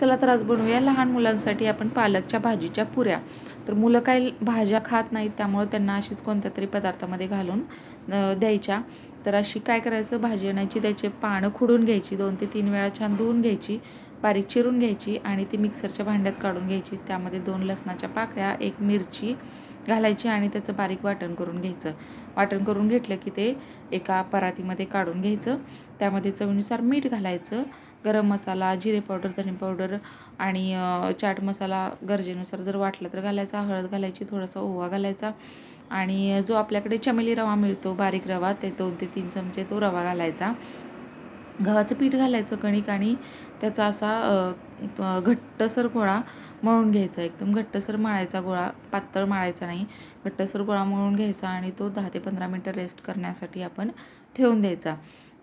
चला तर आज बनवूया लहान मुलांसाठी आपण पालकच्या भाजीच्या पुऱ्या. तर मुलं काही भाज्या खात नाहीत त्यामुळं त्यांना अशीच कोणत्या तरी पदार्थामध्ये घालून द्यायच्या. तर अशी काय करायचं भाजी आणायची त्याचे पानं खुडून घ्यायची दोन ते तीन वेळा छान धुवून घ्यायची बारीक चिरून घ्यायची आणि ती मिक्सरच्या भांड्यात काढून घ्यायची. त्यामध्ये दोन लसणाच्या पाकळ्या एक मिरची घालायची आणि त्याचं बारीक वाटण करून घ्यायचं. वाटण करून घेतलं की ते एका परातीमध्ये काढून घ्यायचं. त्यामध्ये चवीनुसार मीठ घालायचं. गरम मसाला जिरे पावडर धने पावडर आणि चाट मसाला गरजेनुसार जर वाटलं तर घालायचा हळद घालायची थोडासा ओवा घालायचा आणि जो आपल्याकडे चमेली रवा मिळतो बारीक रवा ते दोन ते तीन चमचे तो रवा घालायचा. गव्हाचं पीठ घालायचं कणिक आणि त्याचा असा घट्टसर गोळा मळून घ्यायचा. एकदम घट्टसर मळायचा गोळा पातळ मळायचा नाही. घट्टसर गोळा मळून घ्यायचा आणि तो दहा ते पंधरा मिनटं रेस्ट करण्यासाठी आपण ठेवून द्यायचा.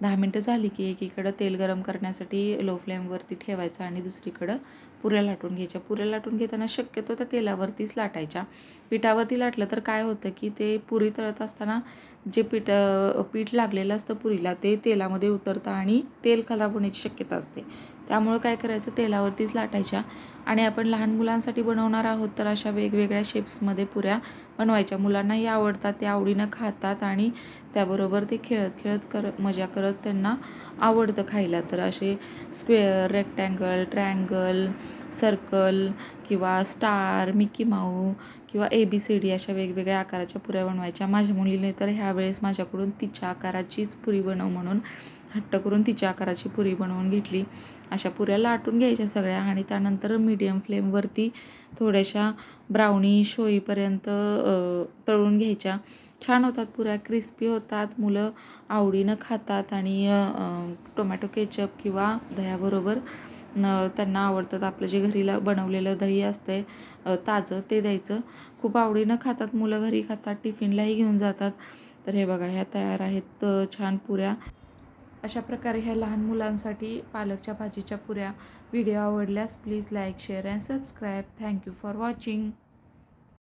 दहा मिनटं झाली की एकीकडं तेल गरम करण्यासाठी लो फ्लेमवरती ठेवायचं आणि दुसरीकडं पुऱ्या लाटून घ्यायच्या. पुऱ्या लाटून घेताना शक्यतो त्या तेलावरतीच लाटायच्या. पिठावरती लाटलं तर काय होतं की ते पुरी तळत असताना जे पीठ पीठ लागलेलं असतं पुरीला ते तेलामध्ये उतरतं आणि तेल खराब होण्याची शक्यता असते. त्यामुळं काय करायचं? तेलावरतीच लाटायच्या. आणि आपण लहान मुलांसाठी बनवणार आहोत तर अशा वेगवेगळ्या शेप्समध्ये पुऱ्या बनवायच्या. मुलांनाही आवडतात ते आवडीनं खातात आणि त्याबरोबर ते खेळत खेळत कर मजा करत त्यांना आवडतं खायला. तर असे स्क्वेअर रेक्टँगल ट्रँगल सर्कल किंवा स्टार मिकी माऊ किंवा ए बी सी डी अशा वेगवेगळ्या आकाराच्या पुऱ्या बनवायच्या. माझ्या मुलीने तर ह्यावेळेस माझ्याकडून तिच्या आकाराचीच पुरी बनव म्हणून हट्ट करून तिच्या आकाराची पुरी बनवून घेतली. अशा पुऱ्या लाटून घ्यायच्या सगळ्या आणि त्यानंतर मीडियम फ्लेमवरती थोड्याशा ब्राउनी होईपर्यंत तळून घ्यायच्या. छान होतात पुऱ्या क्रिस्पी होतात. मुलं आवडीनं खातात आणि टोमॅटो केचप किंवा दह्याबरोबर न त्यांना आवडतात आपलं जे घरीला बनवलेलं दही असतंय ताजं ते द्यायचं. खूप आवडीनं खातात मुलं घरी खातात टिफिनलाही घेऊन जातात. तर हे बघा ह्या तयार आहेत छान पुऱ्या. अशा प्रकारे ह्या लहान मुलांसाठी पालकच्या भाजीच्या पुऱ्या. व्हिडिओ आवडल्यास please like share and subscribe. Thank you for watching.